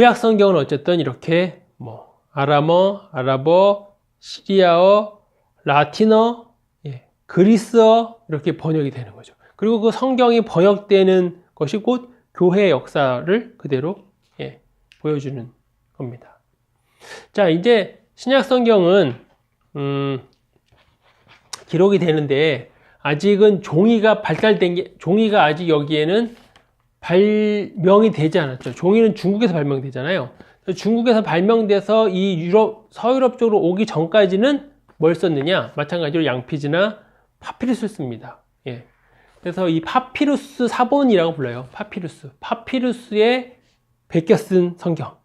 구약 성경은 어쨌든 이렇게 뭐 아람어, 아랍어, 시리아어, 라틴어, 예, 그리스어 이렇게 번역이 되는 거죠. 그리고 그 성경이 번역되는 것이 곧 교회의 역사를 그대로 예, 보여주는 겁니다. 자, 이제 신약 성경은 음, 기록이 되는데 아직은 종이가 발달된 게 종이가 아직 여기에는 발명이 되지 않았죠. 종이는 중국에서 발명되잖아요. 중국에서 발명돼서 이 유럽 서유럽 쪽으로 오기 전까지는 뭘 썼느냐? 마찬가지로 양피지나 파피루스를 씁니다. 예. 그래서 이 파피루스 사본이라고 불러요. 파피루스. 파피루스에 베껴 쓴 성경.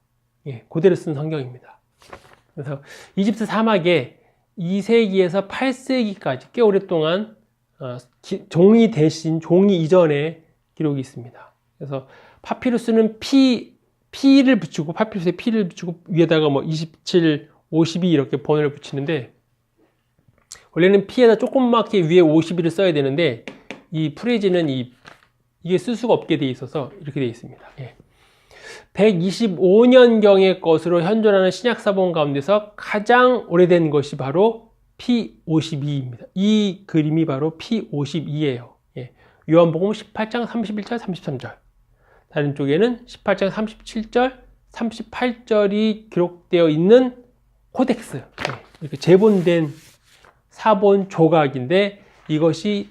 예, 그대로 쓴 성경입니다. 그래서 이집트 사막에 2세기에서 8세기까지 꽤 오랫동안 어, 기, 종이 대신 종이 이전에 기록이 있습니다. 그래서 파피루스는 피, 피를 붙이고 파피루스에 피를 붙이고 위에다가 뭐 27, 52 이렇게 번호를 붙이는데 원래는 피에다 조그맣게 위에 52를 써야 되는데 이 프레지는 이, 이게 쓸 수가 없게 돼 있어서 이렇게 돼 있습니다. 예. 125년경의 것으로 현존하는 신약사본 가운데서 가장 오래된 것이 바로 P52입니다. 이 그림이 바로 P52예요. 예. 요한복음 18장 31절, 33절. 다른 쪽에는 18장 37절, 38절이 기록되어 있는 코덱스. 예. 이렇게 재본된 사본 조각인데 이것이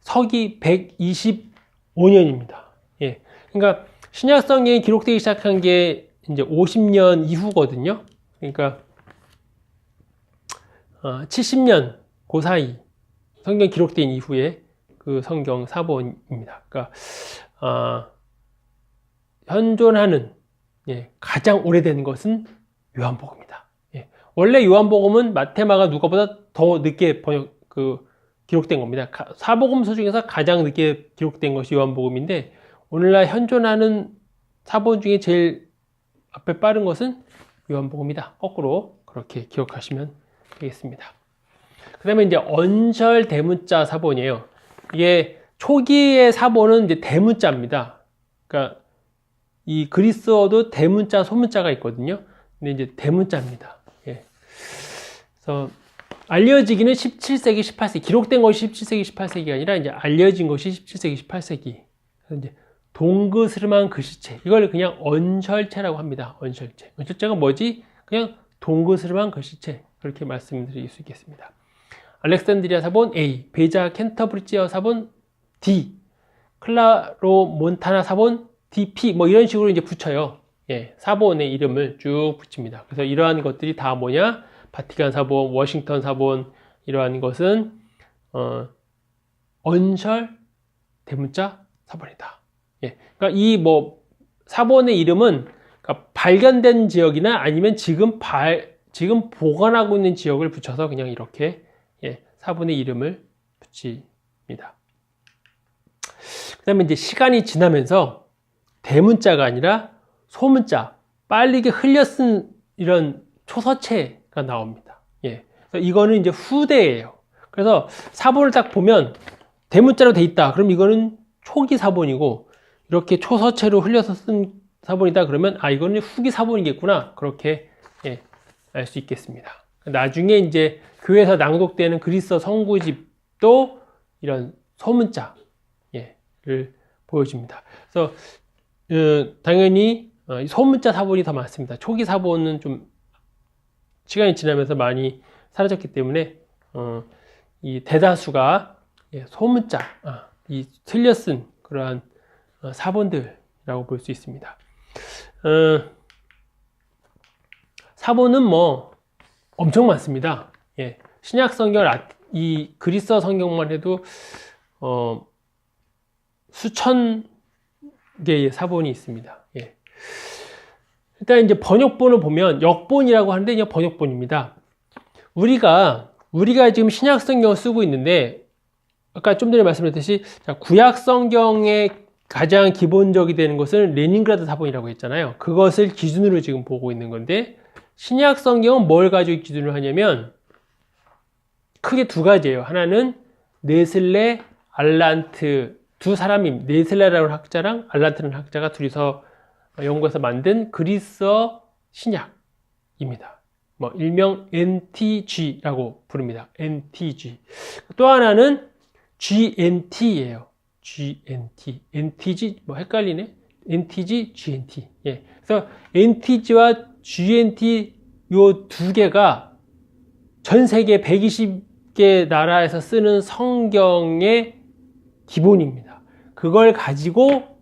서기 125년입니다. 예. 그러니까 신약 성경이 기록되기 시작한 게 이제 50년 이후거든요. 그러니까 어, 70년 그 사이 성경 기록된 이후에 그 성경 사본입니다. 그러니까 어, 현존하는 예, 가장 오래된 것은 요한복음이다. 예, 원래 요한복음은 마테마가 누가보다 더 늦게 번역 그 기록된 겁니다. 사복음서 중에서 가장 늦게 기록된 것이 요한복음인데 오늘날 현존하는 사본 중에 제일 앞에 빠른 것은 요한복음이다. 거꾸로 그렇게 기억하시면 되겠습니다. 그 다음에 이제 언절 대문자 사본이에요. 이게 초기의 사본은 이제 대문자입니다. 그러니까 이 그리스어도 대문자, 소문자가 있거든요. 근데 이제 대문자입니다. 예. 그래서 알려지기는 17세기, 18세기, 기록된 것이 17세기, 18세기가 아니라 이제 알려진 것이 17세기, 18세기. 그래서 이제 동그스름한 글씨체. 이걸 그냥 언설체라고 합니다. 언설체. 언설체가 뭐지? 그냥 동그스름한 글씨체. 그렇게 말씀드릴 수 있겠습니다. 알렉산드리아 사본 A, 베자 켄터브리지어 사본 D, 클라로 몬타나 사본 DP, 뭐 이런 식으로 이제 붙여요. 예, 사본의 이름을 쭉 붙입니다. 그래서 이러한 것들이 다 뭐냐? 바티칸 사본, 워싱턴 사본, 이러한 것은, 어, 언설 대문자 사본이다. 예, 그러니까 이 뭐 사본의 이름은 그러니까 발견된 지역이나 아니면 지금 발 지금 보관하고 있는 지역을 붙여서 그냥 이렇게 예, 사본의 이름을 붙입니다. 그 다음에 이제 시간이 지나면서 대문자가 아니라 소문자, 빨리게 흘려 쓴 이런 초서체가 나옵니다. 예. 이거는 이제 후대예요. 그래서 사본을 딱 보면 대문자로 돼 있다. 그럼 이거는 초기 사본이고 이렇게 초서체로 흘려서 쓴 사본이다 그러면 아 이거는 후기 사본이겠구나 그렇게 예, 알 수 있겠습니다. 나중에 이제 교회에서 낭독되는 그리스어 성구집도 이런 소문자를 예, 보여줍니다. 그래서 어, 당연히 어, 소문자 사본이 더 많습니다. 초기 사본은 좀 시간이 지나면서 많이 사라졌기 때문에 어, 이 대다수가 예, 소문자, 아, 이쓴 그러한 어, 사본들이라고 볼 수 있습니다. 어, 사본은 뭐 엄청 많습니다. 예, 신약 성경 이 그리스어 성경만 해도 어, 수천 개의 사본이 있습니다. 예. 일단 이제 번역본을 보면 역본이라고 하는데 그냥 번역본입니다. 우리가 우리가 지금 신약 성경을 쓰고 있는데 아까 좀 전에 말씀드렸듯이 구약 성경의 가장 기본적이 되는 것은 레닌그라드 사본이라고 했잖아요. 그것을 기준으로 지금 보고 있는 건데 신약 성경은 뭘 가지고 기준을 하냐면 크게 두 가지예요. 하나는 네슬레, 알란트 두 사람이 네슬레라는 학자랑 알란트라는 학자가 둘이서 연구해서 만든 그리스어 신약입니다. 뭐 일명 NTG라고 부릅니다. NTG. 또 하나는 GNT예요. GNT. NTG 뭐 헷갈리네. NTG, GNT. 예. 그래서 NTG와 GNT 요 두 개가 전 세계 120개 나라에서 쓰는 성경의 기본입니다. 그걸 가지고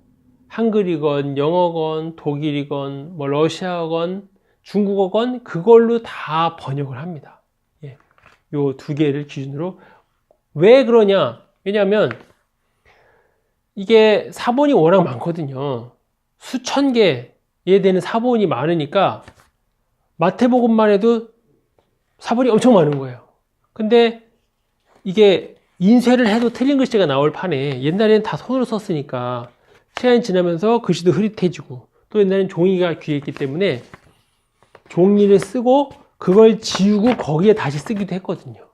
한글이건 영어건 독일이건 뭐 러시아건 중국어건 그걸로 다 번역을 합니다. 예. 요두 개를 기준으로 왜 그러냐? 왜냐하면 이게 사본이 워낙 많거든요. 수천 개에 되는 사본이 많으니까 마태복음만 해도 사본이 엄청 많은 거예요. 근데 이게 인쇄를 해도 틀린 글씨가 나올 판에 옛날에는 다 손으로 썼으니까 시간이 지나면서 글씨도 흐릿해지고 또 옛날엔 종이가 귀했기 때문에 종이를 쓰고 그걸 지우고 거기에 다시 쓰기도 했거든요.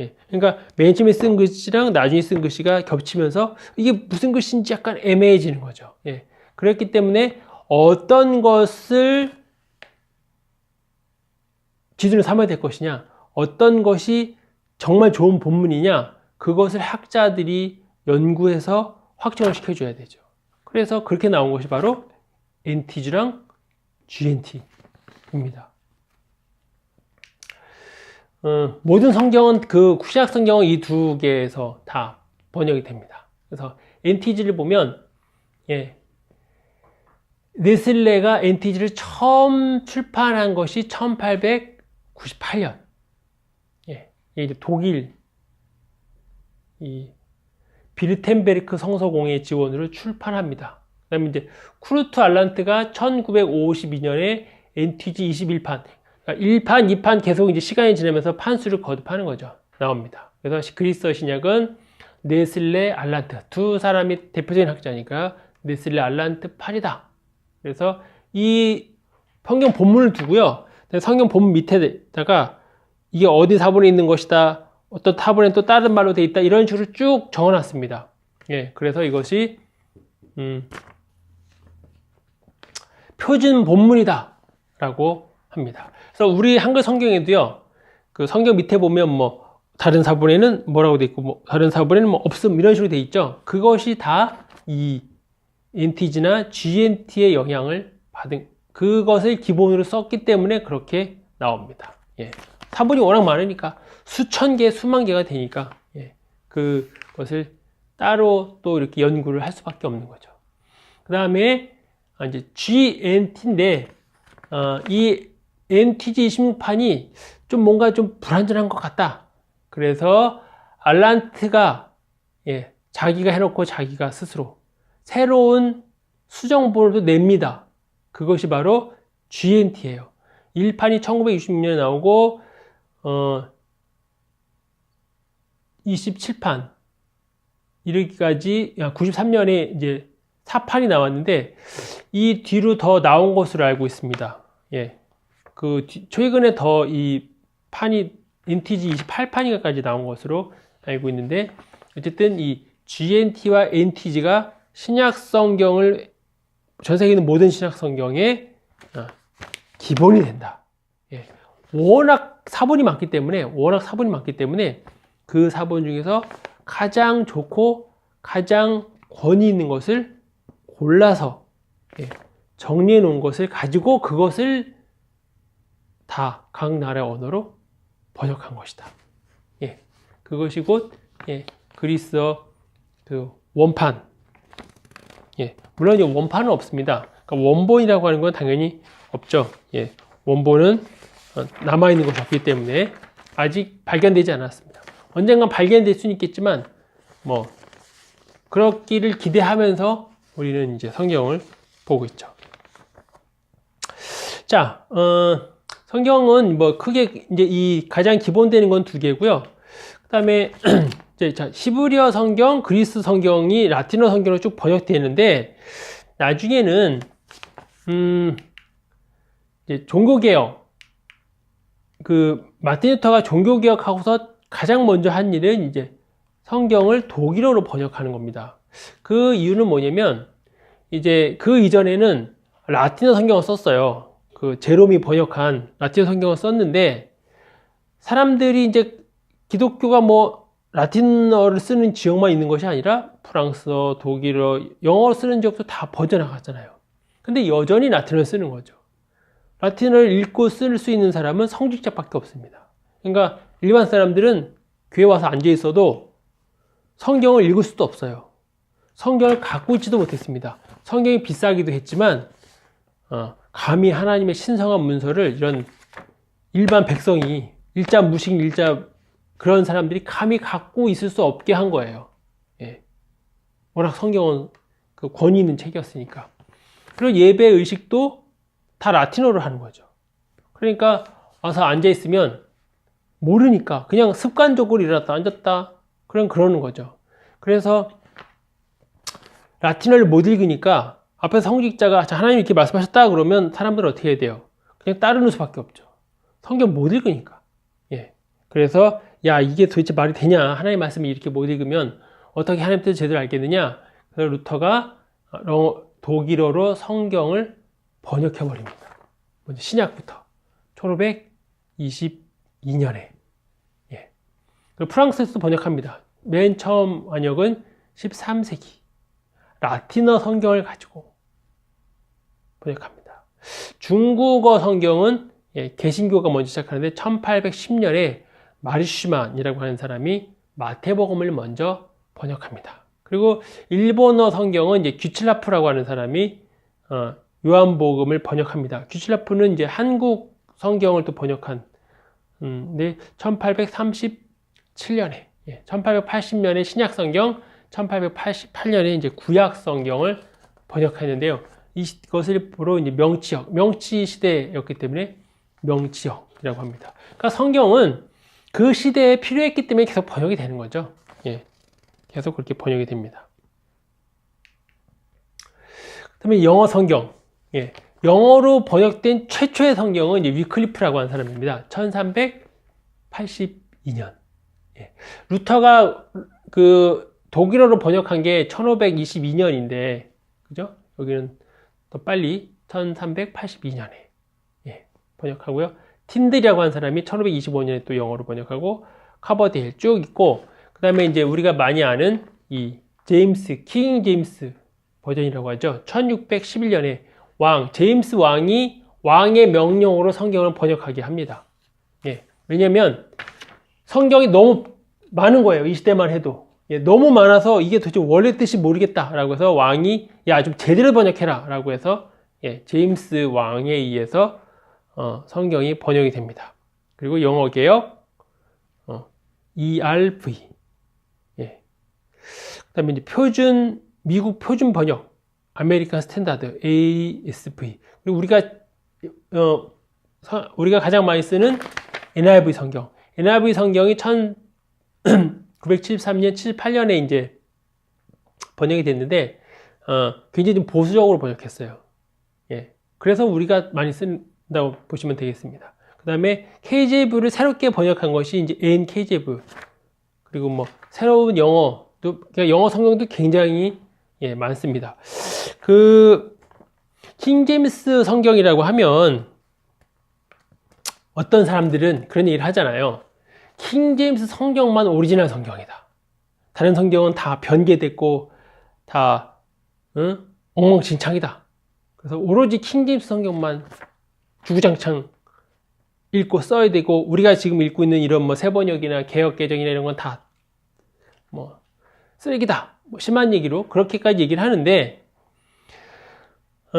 예. 그러니까 맨 처음에 쓴 글씨랑 나중에 쓴 글씨가 겹치면서 이게 무슨 글씨인지 약간 애매해지는 거죠. 예. 그랬기 때문에 어떤 것을 기준으로 삼아야 될 것이냐, 어떤 것이 정말 좋은 본문이냐, 그것을 학자들이 연구해서 확정을 시켜줘야 되죠. 그래서 그렇게 나온 것이 바로 NTG랑 GNT입니다. 어, 모든 성경은 그 구약 성경은 이 두 개에서 다 번역이 됩니다. 그래서 NTG를 보면 예, 네슬레가 NTG를 처음 출판한 것이 1898년. 예, 이제 독일 이 비르텐베르크 성서공회 지원으로 출판합니다. 그 다음에 이제 쿠르트 알란트가 1952년에 NTG 21판, 그러니까 1판, 2판 계속 이제 시간이 지나면서 판수를 거듭하는 거죠. 나옵니다. 그래서 그리스어 신약은 네슬레 알란트 두 사람이 대표적인 학자니까 네슬레 알란트 8이다. 그래서 이 성경 본문을 두고요. 성경 본문 밑에다가 이게 어디 사본에 있는 것이다. 어떤 타본에 또 다른 말로 돼 있다. 이런 식으로 쭉 적어놨습니다. 예, 그래서 이것이 음, 표준 본문이다라고 합니다. 그래서 우리 한글 성경에도요. 그 성경 밑에 보면 뭐 다른 사본에는 뭐라고 돼 있고 뭐 다른 사본에는 뭐 없음 이런 식으로 돼 있죠. 그것이 다 이 NTG나 GNT의 영향을 받은 그것을 기본으로 썼기 때문에 그렇게 나옵니다. 예. 사본이 워낙 많으니까 수천 개, 수만 개가 되니까 예. 그것을 따로 또 이렇게 연구를 할 수밖에 없는 거죠. 그 다음에 이제 GNT인데 어, 이 NTG 26판이 좀 뭔가 좀 불안전한 것 같다. 그래서 알란트가 예, 자기가 해놓고 자기가 스스로 새로운 수정본을 냅니다. 그것이 바로 GNT예요. 1판이 1966년에 나오고 어 27판 이르기까지 93년에 이제 4판이 나왔는데 이 뒤로 더 나온 것으로 알고 있습니다. 예. 그 뒤, 최근에 더 이 판이 NTG 28판이가까지 나온 것으로 알고 있는데 어쨌든 이 GNT와 NTG가 신약 성경을 전 세계 있는 모든 신약 성경의 어, 기본이 된다. 예. 워낙 사본이 많기 때문에 워낙 사본이 많기 때문에 그 사본 중에서 가장 좋고 가장 권위 있는 것을 골라서 예, 정리해 놓은 것을 가지고 그것을 다 각 나라의 언어로 번역한 것이다. 예, 그것이 곧 예, 그리스어 그 원판. 예, 물론 이 원판은 없습니다. 그러니까 원본이라고 하는 건 당연히 없죠. 예, 원본은 어, 남아 있는 것이 없기 때문에 아직 발견되지 않았습니다. 언젠간 발견될 수는 있겠지만 뭐 그렇기를 기대하면서 우리는 이제 성경을 보고 있죠. 자, 어, 성경은 뭐 크게 이제 이 가장 기본되는 건 두 개고요. 그다음에 자, 시브리어 성경, 그리스 성경이 라틴어 성경으로 쭉 번역되는데 나중에는 음 이제 종교 개혁 그 마틴 루터가 종교 개혁하고서 가장 먼저 한 일은 이제 성경을 독일어로 번역하는 겁니다. 그 이유는 뭐냐면 이제 그 이전에는 라틴어 성경을 썼어요. 그 제롬이 번역한 라틴어 성경을 썼는데 사람들이 이제 기독교가 뭐 라틴어를 쓰는 지역만 있는 것이 아니라 프랑스어, 독일어, 영어 쓰는 지역도 다 퍼져나갔잖아요. 근데 여전히 라틴어를 쓰는 거죠. 라틴어를 읽고 쓸 수 있는 사람은 성직자밖에 없습니다. 그러니까 일반 사람들은 교회 와서 앉아 있어도 성경을 읽을 수도 없어요. 성경을 갖고 있지도 못했습니다. 성경이 비싸기도 했지만 어, 감히 하나님의 신성한 문서를 이런 일반 백성이 일자 무식 일자 그런 사람들이 감히 갖고 있을 수 없게 한 거예요. 예. 워낙 성경은 그 권위 있는 책이었으니까. 그리고 예배 의식도 다 라틴어로 하는 거죠. 그러니까 와서 앉아 있으면 모르니까 그냥 습관적으로 일어났다 앉았다 그런 그러는 거죠. 그래서 라틴어를 못 읽으니까 앞에서 성직자가 자, 하나님 이렇게 말씀하셨다 그러면 사람들은 어떻게 해야 돼요? 그냥 따르는 수밖에 없죠. 성경 못 읽으니까. 예. 그래서 야 이게 도대체 말이 되냐? 하나님 말씀을 이렇게 못 읽으면 어떻게 하나님 뜻을 제대로 알겠느냐? 그래서 루터가 독일어로 성경을 번역해 버립니다. 먼저 신약부터 1522년에 예. 프랑스에서 번역합니다. 맨 처음 번역은 13세기 라틴어 성경을 가지고 번역합니다. 중국어 성경은 예, 개신교가 먼저 시작하는데 1810년에 마르슈만이라고 하는 사람이 마태복음을 먼저 번역합니다. 그리고 일본어 성경은 이제 규칠라프라고 하는 사람이 어, 요한복음을 번역합니다. 규칠라프는 이제 한국 성경을 또 번역한 음, 네, 1837년에 예, 1880년에 신약 성경, 1888년에 이제 구약 성경을 번역했는데요. 이것을 보러 이제 명치역, 명치 시대였기 때문에 명치역이라고 합니다. 그러니까 성경은 그 시대에 필요했기 때문에 계속 번역이 되는 거죠. 예. 계속 그렇게 번역이 됩니다. 그다음에 영어 성경. 예. 영어로 번역된 최초의 성경은 이제 위클리프라고 하는 사람입니다. 1382년. 예. 루터가 그 독일어로 번역한 게 1522년인데, 그죠? 여기는 더 빨리 1382년에 예, 번역하고요. 틴들이라고 하는 사람이 1525년에 또 영어로 번역하고 카버데일 쭉 있고 그 다음에 이제 우리가 많이 아는 이 제임스 킹 제임스 버전이라고 하죠. 1611년에 왕 제임스 왕이 왕의 명령으로 성경을 번역하게 합니다. 예, 왜냐하면 성경이 너무 많은 거예요. 이 시대만 해도 예, 너무 많아서 이게 도대체 원래 뜻이 모르겠다라고 해서 왕이 야 좀 제대로 번역해라 라고 해서 예, 제임스 왕에 의해서 어, 성경이 번역이 됩니다. 그리고 영어 개혁 어, ERV 예. 그 다음에 이제 표준 미국 표준 번역 아메리칸 스탠다드 ASV 그리고 우리가 어, 서, 우리가 가장 많이 쓰는 NIV 성경 NIV 성경이 1973년 78년에 이제 번역이 됐는데 어, 굉장히 좀 보수적으로 번역했어요. 예. 그래서 우리가 많이 쓴다고 보시면 되겠습니다. 그 다음에 KJV를 새롭게 번역한 것이 이제 NKJV. 그리고 뭐, 새로운 영어도, 그러니까 영어 성경도 굉장히, 예, 많습니다. 그, 킹제임스 성경이라고 하면, 어떤 사람들은 그런 얘기를 하잖아요. 킹제임스 성경만 오리지널 성경이다. 다른 성경은 다 변개됐고, 다, 응? 엉망진창이다. 그래서 오로지 킹제임스 성경만 주구장창 읽고 써야 되고 우리가 지금 읽고 있는 이런 뭐 세번역이나 개혁개정이나 이런 건 다 뭐 쓰레기다. 뭐 심한 얘기로 그렇게까지 얘기를 하는데 어,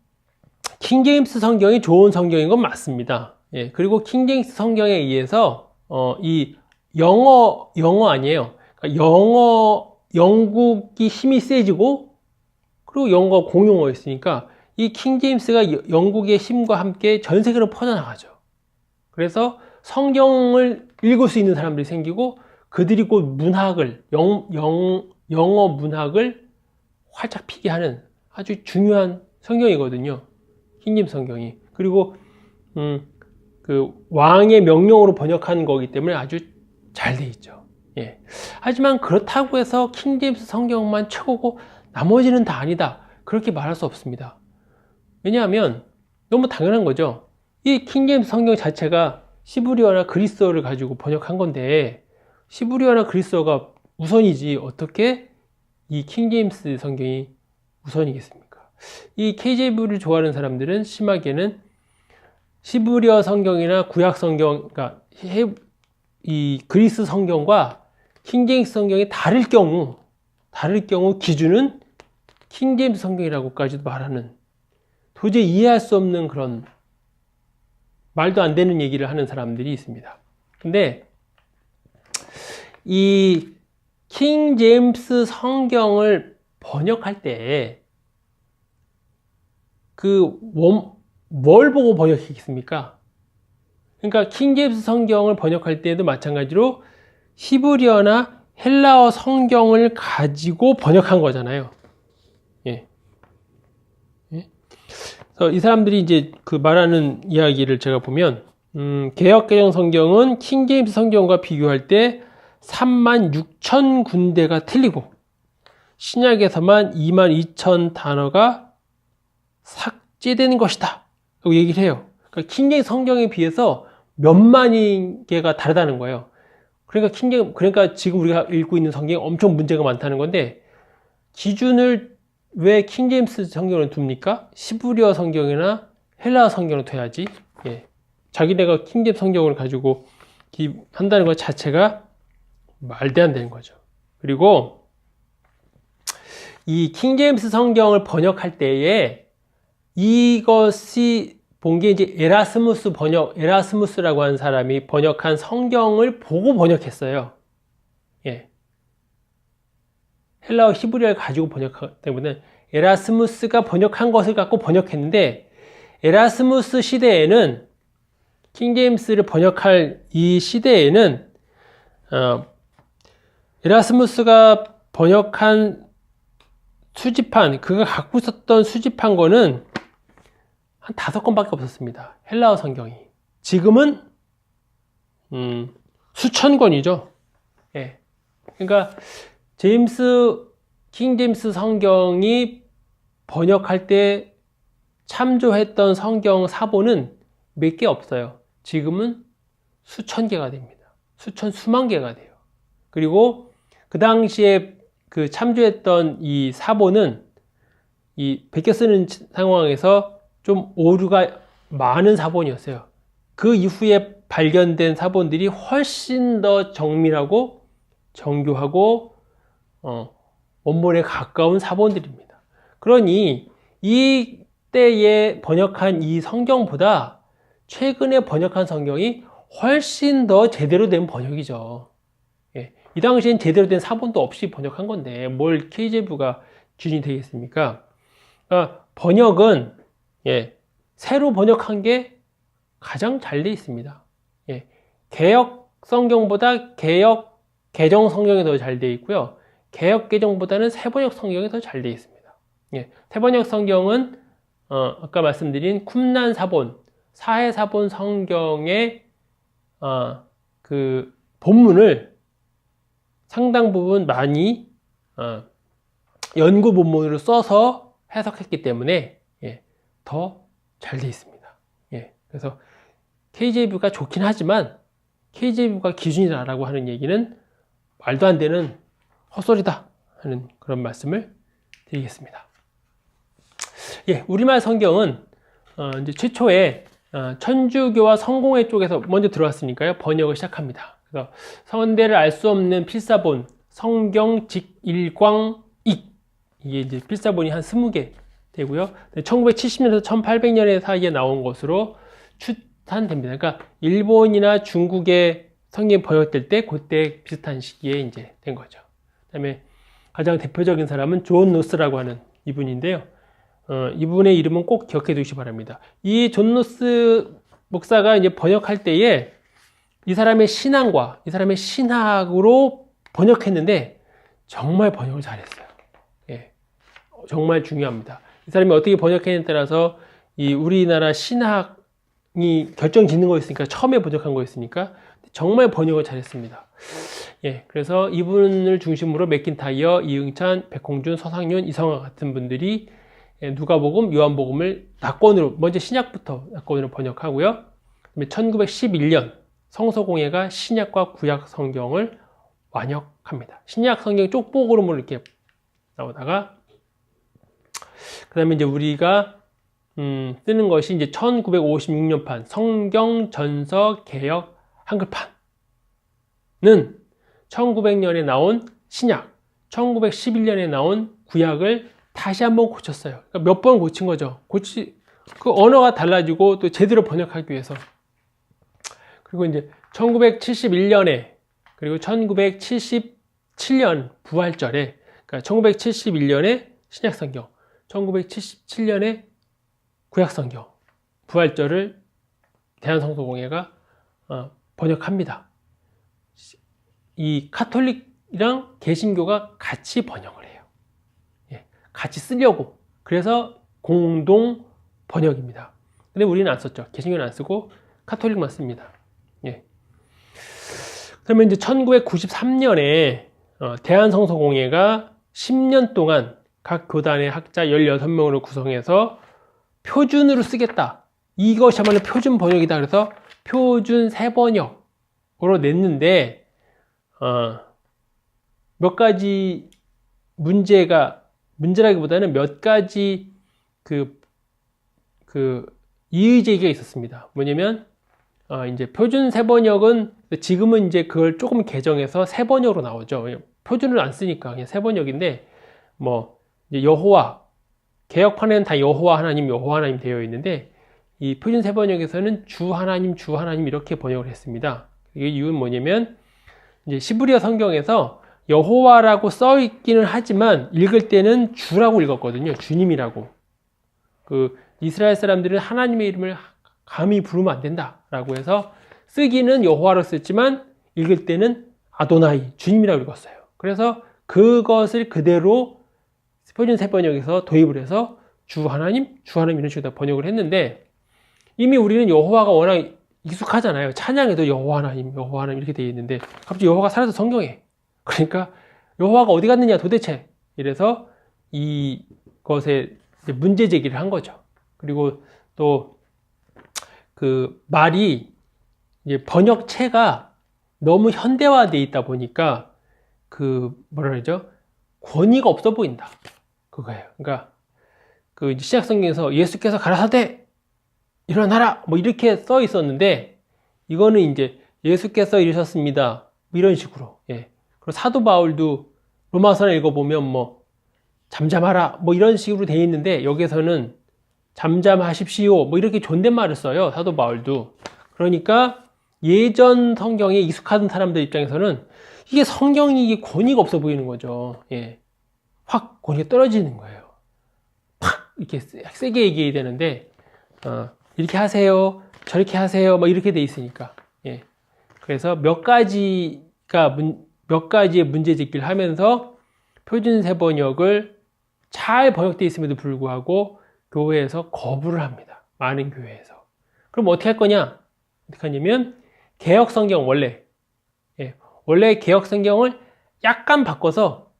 킹제임스 성경이 좋은 성경인 건 맞습니다. 예, 그리고 킹제임스 성경에 의해서 어, 이 영어 영어 아니에요. 그러니까 영어 영국이 힘이 세지고 그리고 영어가 공용어였으니까 이 킹제임스가 영국의 힘과 함께 전 세계로 퍼져나가죠. 그래서 성경을 읽을 수 있는 사람들이 생기고 그들이 곧 문학을 영, 영, 영어 문학을 활짝 피게 하는 아주 중요한 성경이거든요. 킹김 성경이. 그리고 음, 그 왕의 명령으로 번역한 거기 때문에 아주 잘 돼 있죠. 예. 하지만 그렇다고 해서 킹제임스 성경만 최고고 나머지는 다 아니다. 그렇게 말할 수 없습니다. 왜냐하면 너무 당연한 거죠. 이 킹제임스 성경 자체가 시브리어나 그리스어를 가지고 번역한 건데 시브리어나 그리스어가 우선이지 어떻게 이 킹제임스 성경이 우선이겠습니까? 이 KJV를 좋아하는 사람들은 심하게는 시브리어 성경이나 구약 성경, 그러니까 이 그리스 성경과 킹제임스 성경이 다를 경우, 다를 경우 기준은 킹제임스 성경이라고까지도 말하는 도저히 이해할 수 없는 그런 말도 안 되는 얘기를 하는 사람들이 있습니다. 근데 이 킹 제임스 성경을 번역할 때 그 뭘 보고 번역했겠습니까? 그러니까 킹 제임스 성경을 번역할 때도 마찬가지로 히브리어나 헬라어 성경을 가지고 번역한 거잖아요. 예. 예? 그래서 이 사람들이 이제 그 말하는 이야기를 제가 보면 음, 개혁개정 성경은 킹 제임스 성경과 비교할 때 3만 6천 군데가 틀리고 신약에서만 2만 2천 단어가 삭제되는 것이다. 라고 얘기를 해요. 그러니까 킹제임 성경에 비해서 몇만 개가 다르다는 거예요. 그러니까 킹제임, 그러니까 지금 우리가 읽고 있는 성경이 엄청 문제가 많다는 건데 기준을 왜 킹제임스 성경을 둡니까? 시브리어 성경이나 헬라어 성경을 둬야지. 예. 자기네가 킹제임 성경을 가지고 한다는 것 자체가 말도 안 되는 거죠. 그리고 이 킹제임스 성경을 번역할 때에 이것이 본 게 이제 에라스무스 번역, 에라스무스라고 하는 사람이 번역한 성경을 보고 번역했어요. 예. 헬라어 히브리어를 가지고 번역하기 때문에 에라스무스가 번역한 것을 갖고 번역했는데 에라스무스 시대에는 킹제임스를 번역할 이 시대에는 어, 에라스무스가 번역한 수집한, 그가 갖고 있었던 수집한 거는 한 다섯 건밖에 없었습니다. 헬라어 성경이. 지금은, 음, 수천 권이죠. 예. 그러니까, 제임스, 킹 제임스 성경이 번역할 때 참조했던 성경 사본은 몇 개 없어요. 지금은 수천 개가 됩니다. 수천, 수만 개가 돼요. 그리고 그 당시에 그 참조했던 이 사본은 이 베껴 쓰는 상황에서 좀 오류가 많은 사본이었어요. 그 이후에 발견된 사본들이 훨씬 더 정밀하고 정교하고 어, 원본에 가까운 사본들입니다. 그러니 이 때에 번역한 이 성경보다 최근에 번역한 성경이 훨씬 더 제대로 된 번역이죠. 이 당시엔 제대로 된 사본도 없이 번역한 건데 뭘 KJV가 기준이 되겠습니까? 그러니까 번역은 예, 새로 번역한 게 가장 잘 돼 있습니다. 예, 개혁 성경보다 개혁 개정 성경이 더 잘 돼 있고요. 개혁 개정보다는 새번역 성경이 더 잘 돼 있습니다. 예, 새번역 성경은 어, 아까 말씀드린 쿰난 사본, 사해 사본 성경의 어, 그 본문을 상당 부분 많이 어, 연구 본문으로 써서 해석했기 때문에 예, 더잘 되어 있습니다. 예, 그래서 KJV가 좋긴 하지만 KJV가 기준이다라고 하는 얘기는 말도 안 되는 헛소리다 하는 그런 말씀을 드리겠습니다. 예, 우리말 성경은 어, 이제 최초에 어, 천주교와 성공회 쪽에서 먼저 들어왔으니까요 번역을 시작합니다. 그래서 성대를 알 수 없는 필사본, 성경 직일광익 이게 이제 필사본이 한 20개 되고요. 1970년에서 1800년에 사이에 나온 것으로 추산됩니다. 그러니까 일본이나 중국의 성경이 번역될 때 그때 비슷한 시기에 이제 된 거죠. 그다음에 가장 대표적인 사람은 존 노스라고 하는 이분인데요. 어, 이분의 이름은 꼭 기억해 두시기 바랍니다. 이 존 노스 목사가 이제 번역할 때에 이 사람의 신앙과 이 사람의 신학으로 번역했는데 정말 번역을 잘했어요. 예. 정말 중요합니다. 이 사람이 어떻게 번역했냐에 따라서 이 우리나라 신학이 결정 짓는 거였으니까 처음에 번역한 거였으니까 정말 번역을 잘했습니다. 예, 그래서 이분을 중심으로 맥킨타이어, 이응찬, 백홍준, 서상윤, 이성화 같은 분들이 예, 누가복음, 요한복음을 낙권으로 먼저 신약부터 낙권으로 번역하고요. 그다음에 1911년 성서공회가 신약과 구약 성경을 완역합니다. 신약 성경 쪽복으로 뭐 이렇게 나오다가 그 다음에 이제 우리가 음, 쓰는 것이 이제 1956년판 성경 전서 개역 한글판은 1900년에 나온 신약, 1911년에 나온 구약을 다시 한번 고쳤어요. 그러니까 몇 번 고친 거죠. 고치 그 언어가 달라지고 또 제대로 번역하기 위해서. 그리고 이제 1971년에 그리고 1977년 부활절에 그러니까 1971년에 신약 성경, 1977년에 구약 성경 부활절을 대한성서공회가 어, 번역합니다. 이 카톨릭이랑 개신교가 같이 번역을 해요. 예, 같이 쓰려고. 그래서 공동 번역입니다. 근데 우리는 안 썼죠. 개신교는 안 쓰고 카톨릭만 씁니다. 예. 그러면 이제 1993년에 어, 대한성서공회가 10년 동안 각 교단의 학자 16명으로 구성해서 표준으로 쓰겠다. 이것이야말로 표준 번역이다. 그래서 표준 세 번역으로 냈는데 어, 몇 가지 문제가 문제라기보다는 몇 가지 그, 그 이의제기가 있었습니다. 뭐냐면 어, 이제 표준 세 번역은 지금은 이제 그걸 조금 개정해서 세 번역으로 나오죠. 표준을 안 쓰니까 그냥 세 번역인데 뭐 여호와 개혁판에는 다 여호와 하나님, 여호와 하나님 되어 있는데 이 표준 세 번역에서는 주 하나님, 주 하나님 이렇게 번역을 했습니다. 이게 이유는 뭐냐면 이제 시브리어 성경에서 여호와라고 써 있기는 하지만 읽을 때는 주라고 읽었거든요. 주님이라고. 그 이스라엘 사람들은 하나님의 이름을 감히 부르면 안 된다라고 해서 쓰기는 여호와로 썼지만 읽을 때는 아도나이 주님이라고 읽었어요. 그래서 그것을 그대로 표준 세 번역에서 도입을 해서 주 하나님, 주 하나님 이런 식으로 번역을 했는데 이미 우리는 여호와가 워낙 익숙하잖아요. 찬양에도 여호와 하나님, 여호와 하나님 이렇게 되어 있는데 갑자기 여호와가 사라져 성경에. 그러니까 여호와가 어디 갔느냐 도대체. 이래서 이것에 문제 제기를 한 거죠. 그리고 또 그 말이 번역체가 너무 현대화되어 있다 보니까 그 뭐라 그러죠? 권위가 없어 보인다. 그거예요. 그러니까 그 시작 성경에서 예수께서 가라사대 일어나라 뭐 이렇게 써 있었는데 이거는 이제 예수께서 이르셨습니다. 뭐 이런 식으로. 예. 그리고 사도 바울도 로마서를 읽어보면 뭐 잠잠하라 뭐 이런 식으로 돼 있는데 여기서는 잠잠하십시오 뭐 이렇게 존댓말을 써요 사도 바울도 그러니까 예전 성경에 익숙한 사람들 입장에서는 이게 성경이 이게 권위가 없어 보이는 거죠 예. 확 권위가 떨어지는 거예요. 팍 이렇게 세게 얘기해야 되는데 어, 이렇게 하세요, 저렇게 하세요, 뭐 이렇게 돼 있으니까. 예. 그래서 몇 가지가 문, 몇 가지의 문제 제기를 하면서 표준 세 번역을 잘 번역되어 있음에도 불구하고 교회에서 거부를 합니다. 많은 교회에서. 그럼 어떻게 할 거냐? 어떻게 하냐면 개혁 성경 원래 예, 원래 개혁 성경을 약간 바꿔서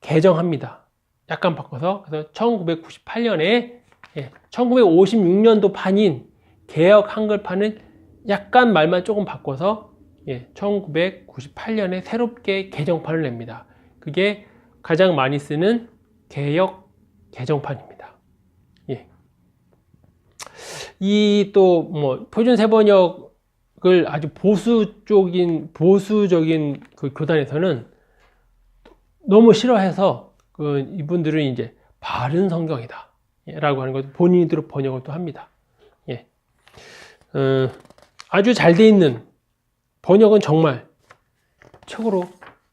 개정합니다. 약간 바꿔서 그래서 1998년에 예, 1956년도 판인 개혁 한글판은 약간 말만 조금 바꿔서 예, 1998년에 새롭게 개정판을 냅니다. 그게 가장 많이 쓰는 개혁 개정판입니다. 예. 이 또 뭐 표준 세번역을 아주 보수 쪽인 보수적인 그 교단에서는 너무 싫어해서 그 이분들은 이제 바른 성경이다 라고 하는 것 본인들로 번역을 또 합니다. 예. 어, 아주 잘 돼 있는 번역은 정말 최고로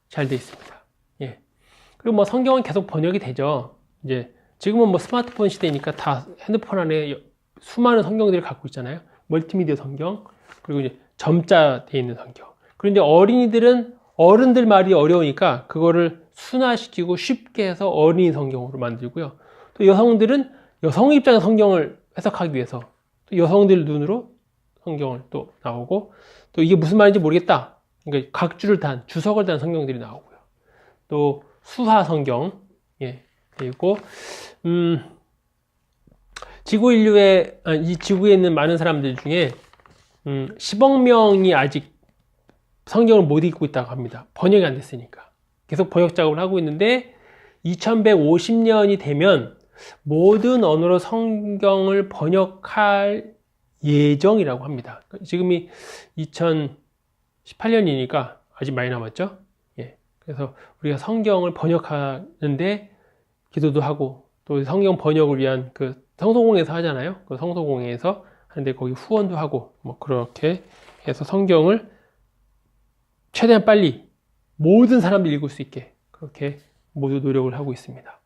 잘 돼 있습니다. 예. 그리고 뭐 성경은 계속 번역이 되죠. 이제 지금은 뭐 스마트폰 시대니까 다 핸드폰 안에 수많은 성경들을 갖고 있잖아요. 멀티미디어 성경, 그리고 이제 점자 돼 있는 성경. 그런데 어린이들은 어른들 말이 어려우니까 그거를 순화시키고 쉽게 해서 어린이 성경으로 만들고요. 또 여성들은 여성 입장의 성경을 해석하기 위해서 또 여성들 눈으로 성경을 또 나오고 또 이게 무슨 말인지 모르겠다. 그러니까 각주를 단 주석을 단 성경들이 나오고요. 또 수화 성경 예 그리고 음 지구 인류의 아, 이 지구에 있는 많은 사람들 중에 음, 10억 명이 아직 성경을 못 읽고 있다고 합니다. 번역이 안 됐으니까. 계속 번역 작업을 하고 있는데 2150년이 되면 모든 언어로 성경을 번역할 예정이라고 합니다. 지금이 2018년이니까 아직 많이 남았죠? 예. 그래서 우리가 성경을 번역하는데 기도도 하고 또 성경 번역을 위한 그 성소공에서 하잖아요. 그 성소공에서 하는데 거기 후원도 하고 뭐 그렇게 해서 성경을 최대한 빨리 모든 사람들이 읽을 수 있게 그렇게 모두 노력을 하고 있습니다.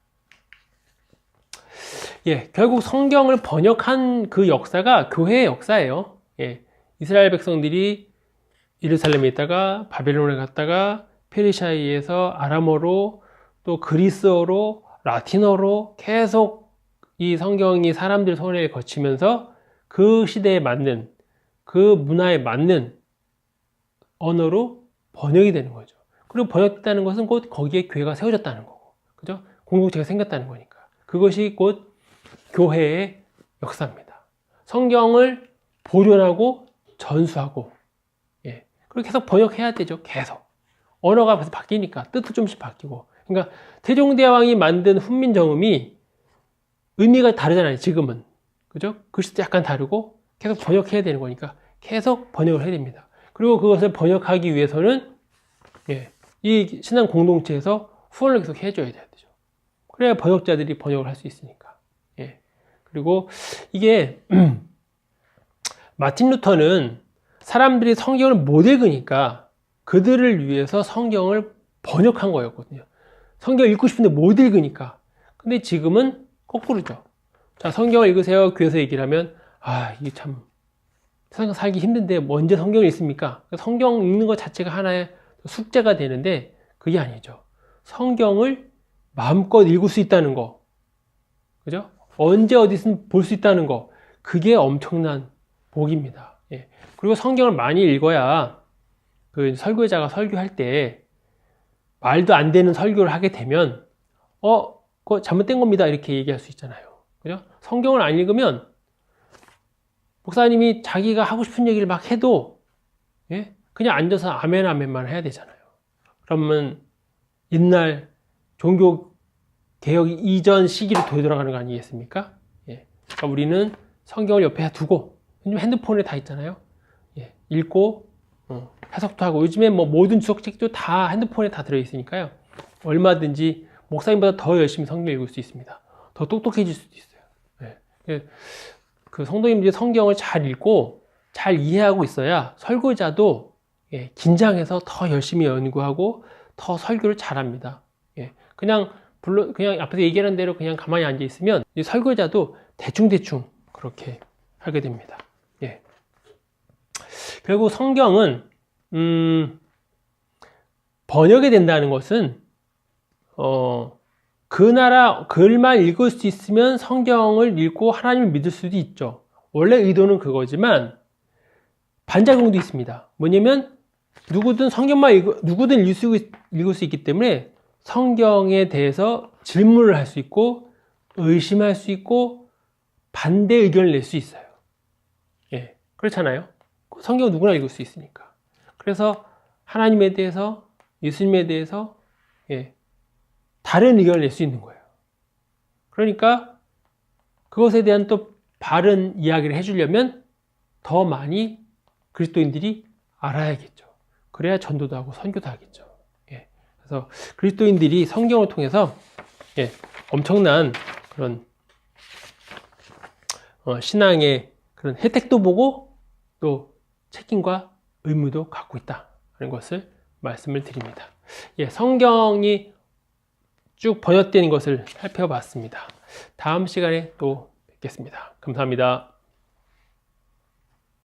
예, 결국 성경을 번역한 그 역사가 교회의 역사예요. 예, 이스라엘 백성들이 예루살렘에 있다가 바벨론에 갔다가 페르시아에서 아람어로 또 그리스어로 라틴어로 계속 이 성경이 사람들 손에 거치면서 그 시대에 맞는 그 문화에 맞는 언어로 번역이 되는 거죠. 그리고 번역됐다는 것은 곧 거기에 교회가 세워졌다는 거고, 그죠? 공동체가 생겼다는 거니까. 그것이 곧 교회의 역사입니다. 성경을 보존하고 전수하고, 예. 그리고 계속 번역해야 되죠. 계속. 언어가 바뀌니까 뜻도 좀씩 바뀌고. 그러니까 태종대왕이 만든 훈민정음이 의미가 다르잖아요. 지금은. 그죠? 글씨도 약간 다르고 계속 번역해야 되는 거니까 계속 번역을 해야 됩니다. 그리고 그것을 번역하기 위해서는 예, 이 신앙 공동체에서 후원을 계속 해줘야 되죠. 그래야 번역자들이 번역을 할 수 있으니까. 예. 그리고 이게 마틴 루터는 사람들이 성경을 못 읽으니까 그들을 위해서 성경을 번역한 거였거든요. 성경 읽고 싶은데 못 읽으니까. 근데 지금은 거꾸로죠. 자, 성경을 읽으세요. 교회에서 얘기를 하면, 아, 이게 참, 세상 살기 힘든데 언제 성경을 읽습니까? 성경 읽는 것 자체가 하나의 숙제가 되는데, 그게 아니죠. 성경을 마음껏 읽을 수 있다는 거. 그죠? 언제 어디든 볼 수 있다는 거. 그게 엄청난 복입니다. 예. 그리고 성경을 많이 읽어야 그 설교자가 설교할 때 말도 안 되는 설교를 하게 되면, 어, 그거 잘못된 겁니다. 이렇게 얘기할 수 있잖아요. 그죠? 성경을 안 읽으면 목사님이 자기가 하고 싶은 얘기를 막 해도 예? 그냥 앉아서 아멘 아멘만 해야 되잖아요. 그러면 옛날 종교 개혁 이전 시기로 되돌아가는 거 아니겠습니까? 예. 그러니까 우리는 성경을 옆에 두고 핸드폰에 다 있잖아요. 예. 읽고 어, 해석도 하고 요즘에 뭐 모든 주석책도 다 핸드폰에 다 들어 있으니까요. 얼마든지 목사님보다 더 열심히 성경 읽을 수 있습니다. 더 똑똑해질 수도 있어요. 예. 그 성도님들이 성경을 잘 읽고 잘 이해하고 있어야 설교자도 예, 긴장해서 더 열심히 연구하고 더 설교를 잘합니다. 예, 그냥 불러 그냥 앞에서 얘기하는 대로 그냥 가만히 앉아 있으면 설교자도 대충 대충 그렇게 하게 됩니다. 예. 결국 성경은 음, 번역이 된다는 것은 어, 그 나라 글만 읽을 수 있으면 성경을 읽고 하나님을 믿을 수도 있죠. 원래 의도는 그거지만 반작용도 있습니다. 뭐냐면 누구든 성경만 읽, 누구든 읽을 수 있기 때문에 성경에 대해서 질문을 할 수 있고 의심할 수 있고 반대 의견을 낼 수 있어요. 예, 그렇잖아요. 성경 누구나 읽을 수 있으니까. 그래서 하나님에 대해서 예수님에 대해서 예, 다른 의견을 낼 수 있는 거예요. 그러니까 그것에 대한 또 바른 이야기를 해주려면 더 많이 그리스도인들이 알아야겠죠. 그래야 전도도 하고 선교도 하겠죠. 예. 그래서 그리스도인들이 성경을 통해서 예, 엄청난 그런 어, 신앙의 그런 혜택도 보고 또 책임과 의무도 갖고 있다는 것을 말씀을 드립니다. 예, 성경이 쭉 번역된 것을 살펴봤습니다. 다음 시간에 또 뵙겠습니다. 감사합니다.